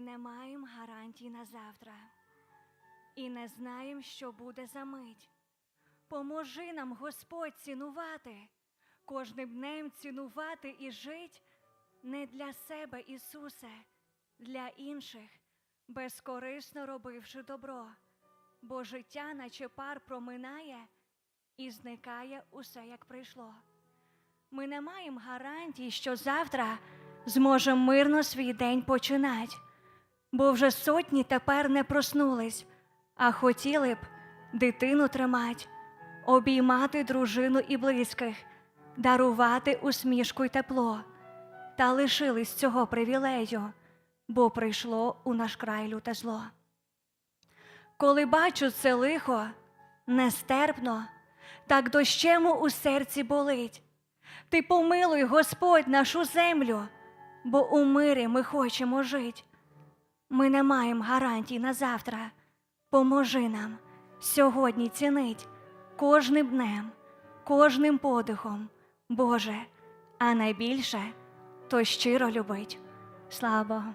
Не маємо гарантій на завтра і не знаємо, що буде за мить. Поможи нам, Господь, цінувати, кожним днем цінувати і жить не для себе, Ісусе, для інших, безкорисно робивши добро, бо життя, наче пар проминає, і зникає усе, як прийшло. Ми не маємо гарантій, що завтра зможемо мирно свій день починати, бо вже сотні тепер не проснулись, а хотіли б дитину тримать, обіймати дружину і близьких, дарувати усмішку й тепло, та лишились цього привілею, бо прийшло у наш край люте зло. Коли бачу це лихо, нестерпно, так дощему у серці болить. Ти помилуй, Господь, нашу землю, бо у мирі ми хочемо жить. Ми не маємо гарантій на завтра. Поможи нам сьогодні цінить кожним днем, кожним подихом, Боже, а найбільше то щиро любить. Слава Богу.